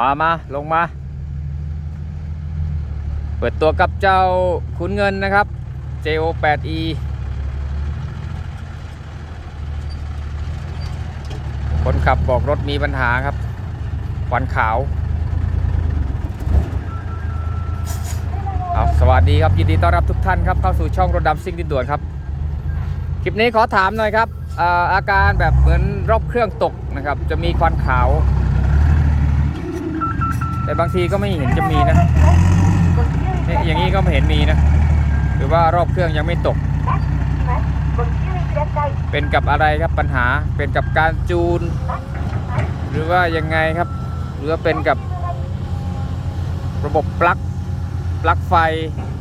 มามาลงมา เปิดตัวกับเจ้าขุนเงินนะครับ JO8E คนขับบอกรถมีปัญหาครับควันขาวเอาสวัสดีครับ ยินดีต้อนรับทุกท่านครับ เข้าสู่ช่องรถดำซิ่งดินด่วนครับ คลิปนี้ขอถามหน่อยครับอออาการแบบเหมือนรอบเครื่องตกนะครับ จะมีควันขาว แต่บางทีก็ไม่เห็นจะมีนะเนี่ยอย่างนี้ก็ไม่เห็นมีนะ หรือว่ารอบเครื่องยังไม่ตก เป็นกับอะไรครับปัญหาเป็นกับการจูน หรือว่ายังไงครับ หรือว่าเป็นกับระบบปลั๊กปลั๊กไฟ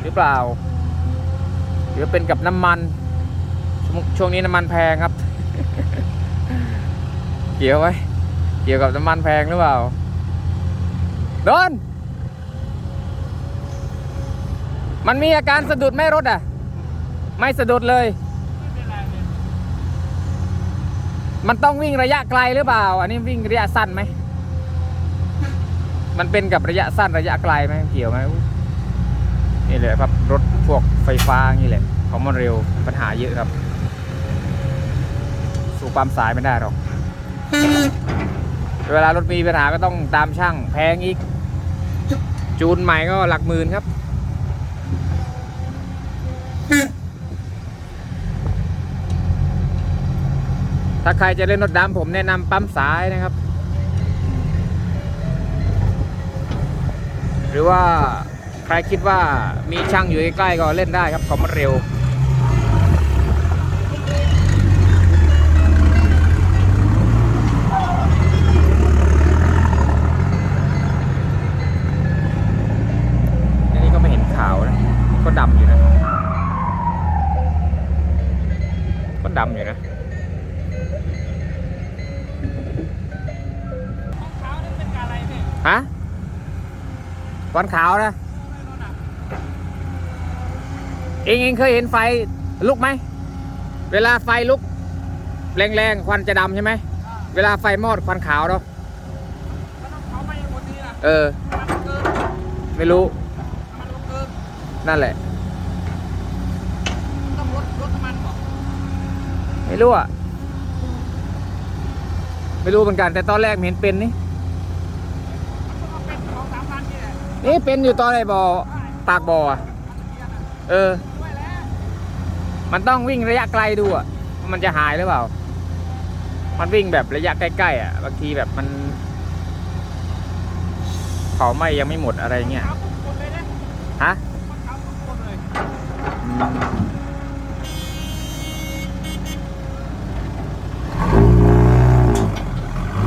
หรือเปล่า หรือเป็นกับน้ำมันช่วงช่วงนี้น้ำมันแพงครับ เกี่ยวไหมเกี่ยวกับน้ำมันแพงหรือเปล่า โดน มันมีอาการสะดุดไหมรถอะ ไม่สะดุดเลย มันต้องวิ่งระยะไกลหรือเปล่า อันนี้วิ่งระยะสั้นไหม มันเป็นกับระยะสั้นระยะไกลไหมเกี่ยวไหมนี่แหละครับรถพวกไฟฟ้านี่แหละของมันเร็วปัญหาเยอะครับ สู่ความสายไม่ได้หรอก เวลารถมีปัญหาก็ต้องตามช่างแพงอีก จูนใหม่ก็หลักหมื่นครับ ถ้าใครจะเล่นรถดำผมแนะนำปั๊มสายนะครับ หรือว่าใครคิดว่ามีช่างอยู่ใกล้ๆก็เล่นได้ครับของมันเร็ว วันขาวนะ เองเองเคยเห็นไฟลุกไหม เวลาไฟลุก แรงๆควันจะดำใช่ไหม เวลาไฟมอดควันขาวเนาะมันต้องเผาไหม้หมดนี้นะเออมันเกินไม่รู้มันลงเกินนั่นแหละต้องลดลดน้ำมันบอกไม่รู้อะ ไม่รู้เหมือนกัน แต่ตอนแรกไม่เห็นเป็นนี่มันต้องเป็นสองสามพั นี่เป็นอยู่ตอนไหนบ่อปากบ่ออะเออ มันต้องวิ่งระยะไกลดูอะ มันจะหายหรือเปล่า มันวิ่งแบบระยะใกล้ๆอะ บางทีแบบมันเผาไหม้ยังไม่หมดอะไรเงี้ย ฮะ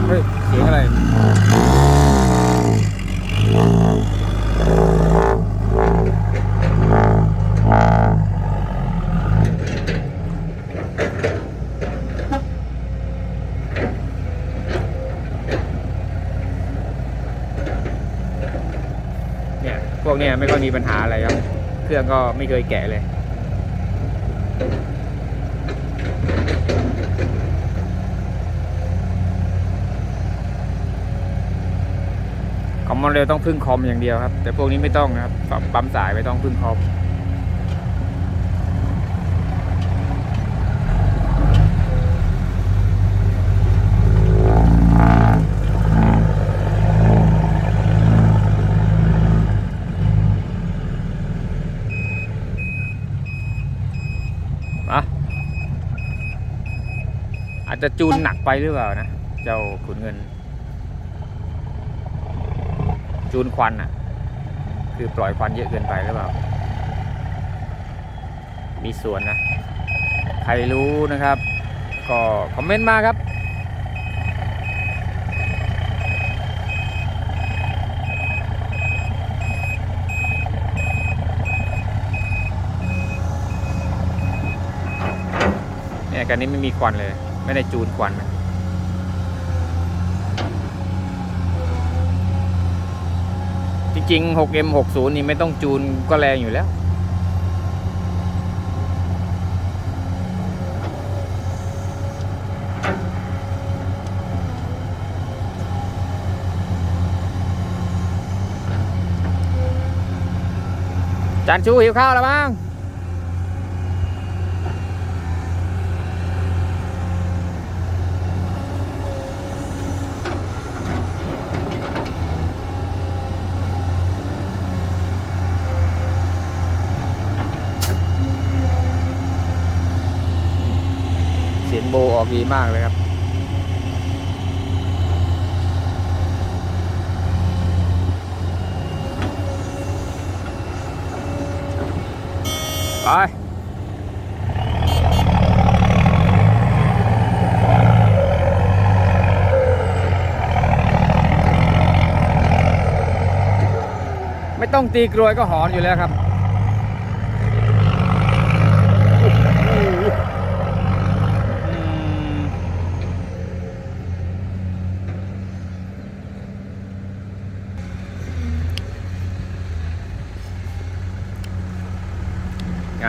เฮ้ยเสียงอะไร วกเนี้ยไม่ค่อยมีปัญหาอะไรครับ เครื่องก็ไม่เคยแกะเลย คอมมอนเร็วต้องพึ่งคอมอย่างเดียวครับ แต่พวกนี้ไม่ต้องนะครับปั๊มสายไม่ต้องพึ่งคอม จะจูนหนักไปหรือเปล่านะ เจ้าขุนเงิน จูนควันอะ คือปล่อยควันเยอะเกินไปหรือเปล่า มีส่วนนะ ใครรู้นะครับ ก็คอมเมนต์มาครับเนี่ยกันนี้ไม่มีควันเลย ไม่ได้จูนควันนะจริงๆ 6M60 นี่ไม่ต้องจูนก็แรงอยู่แล้ว จานชูหิวข้าวแล้วมั้ง โบออกดีมากเลยครับ ไป ไม่ต้องตีกรวยก็หอนอยู่แล้วครับ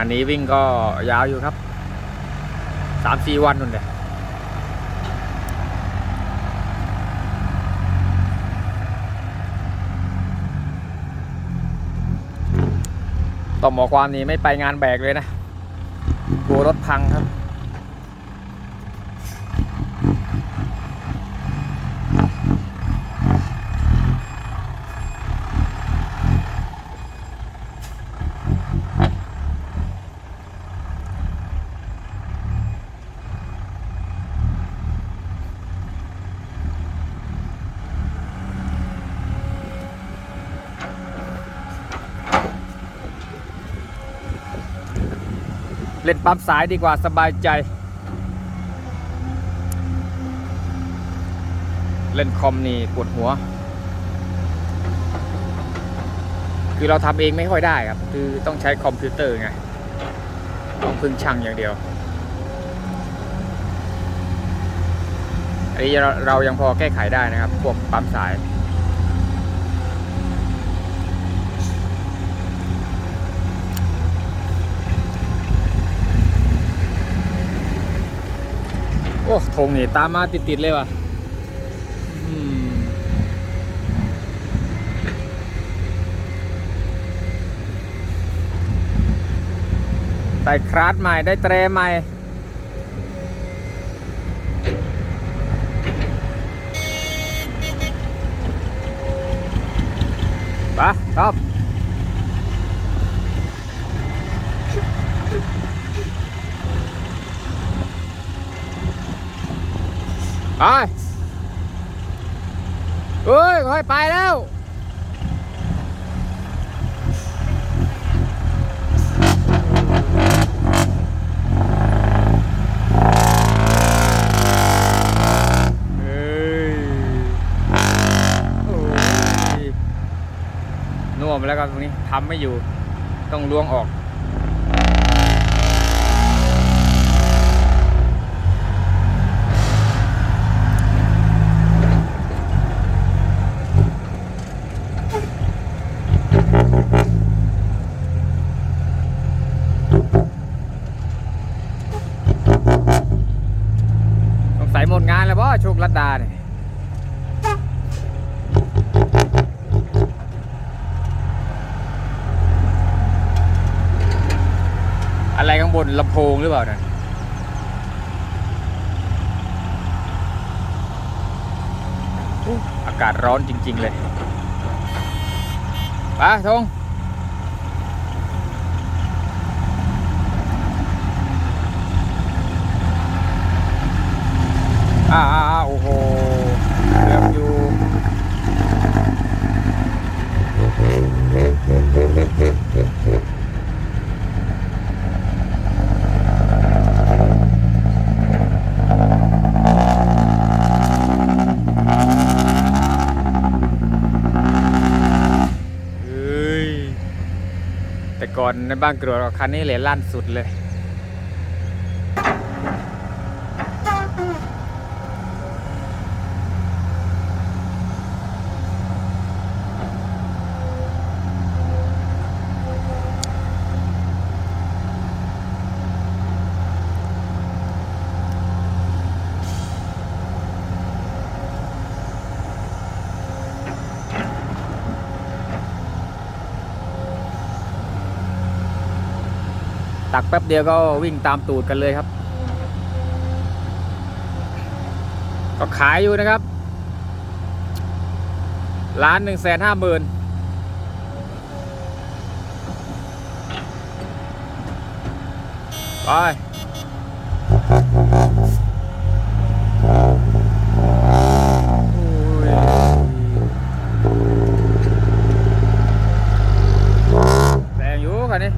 านนี้วิ่งก็ยาวอยู่ครับสามสี่วันนู่นเลยต่อหมอความนี้ไม่ไปงานแบกเลยนะกลัวรถพังครับ เล่นปั๊มสายดีกว่าสบายใจ เล่นคอมนี่ปวดหัว คือเราทำเองไม่ค่อยได้ครับ คือต้องใช้คอมพิวเตอร์ไงต้องพึ่งช่างอย่างเดียวอันนี้เราเรายังพอแก้ไขได้นะครับ พวกปั๊มสาย อ้ธงนี่ตามมาติด ๆ เลยว่ะใส่คราสใหม่ได้เตรใหม่ไปะครับ ไปเอ้ยค่อยไปแล้วเฮ้ยโอ้ยน่วมแล้วครับตรงนี้ทำไม่อยู่ต้องล้วงออก สงสัยหมดง ลัดดาเนี่ยอะไรข้างบนลำโพงหรือเปล่าเนี่ยอู้อากาศร้อนจริง ๆ เลยไปทงอ่าอ่าอ่าโอ้โหเกือบอยู่ เฮ้ย แต่ ก่อนในบ้านกรวดคันนี้เลยลั่นสุดเลย ตักแป๊บเดียวก็วิ่งตามตูดกันเลยครับ ก็ขายอยู่นะครับล้านหนึ่งแสนห้าหมื่นไปโอ้ยแรงอยู่คันนี้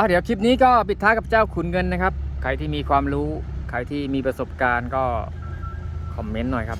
เอาเดี๋ยวคลิปนี้ก็ปิดท้ายกับเจ้าขุนเงินนะครับ ใครที่มีความรู้ ใครที่มีประสบการณ์ก็คอมเมนต์หน่อยครับ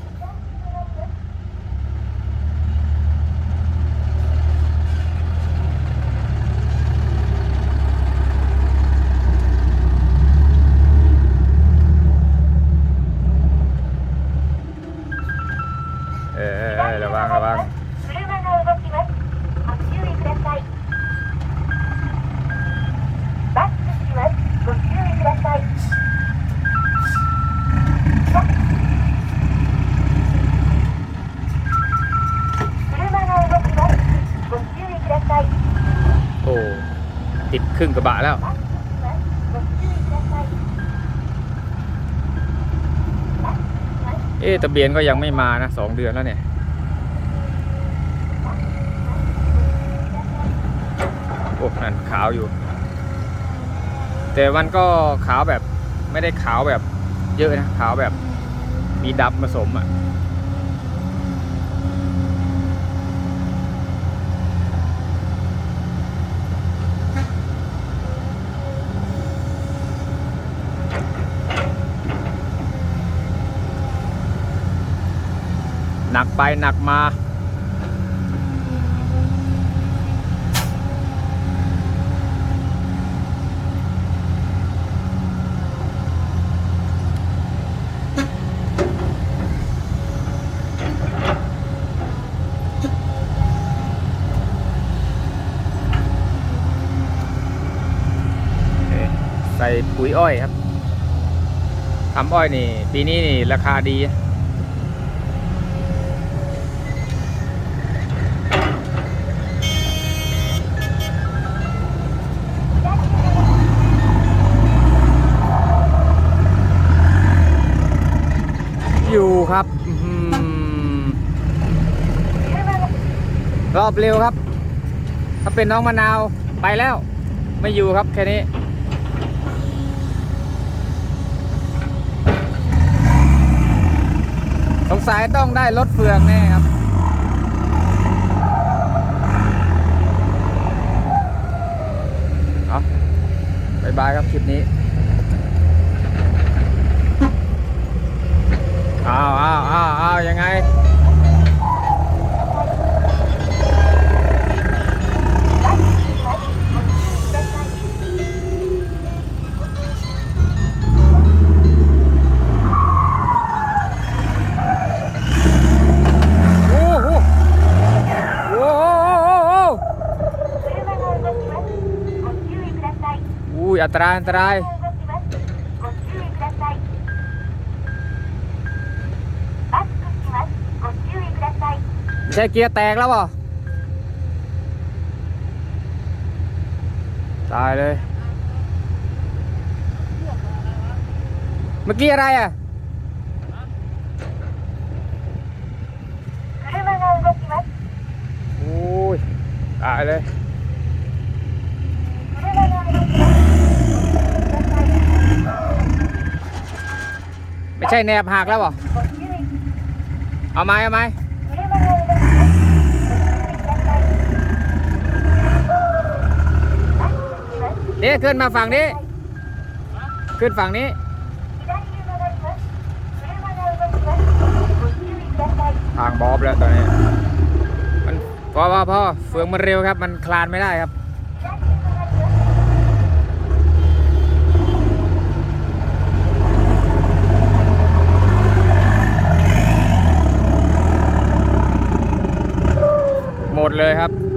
รึ่งกระบะแล้ว เอ๊ะทะเบียนก็ยังไม่มานะสองเดือนแล้วเนี่ยโอ้นั่นขาวอยู่ แต่มันก็ขาวแบบไม่ได้ขาวแบบเยอะนะ ขาวแบบมีดับผสมอะ่ะ นักไปหนักมา ใส่ปุ๋ยอ้อยครับทำอ้อยนี่ ปีนี้นี่ราคาดี รอบเร็วครับ ถ้าเป็นน้องมะนาวไปแล้ว ไม่อยู่ครับแค่นี้สงสัยต้องได้รถเฟืองแน่ครับ เอาบายบายครับคลิปนี้ อ้าวอ้าวอ้าวอ้าวยังไง ตรายอันตรายใช่เกียร์แตกแล้วป่ะตายเลย เมื่อกี้อะไรอะโอ้ยตายเลย ไม่ใช่แนบหักแล้วเหรอเอาไหมเอาไหมเดี๋ยขึ้นมาฝั่งนี้ ขึ้นฝั่งนี้ ทางบอบแล้วตอนนี้ มันพอพอพอเฟืองมันเร็วครับ มันคลานไม่ได้ครับ หมดเลยครับ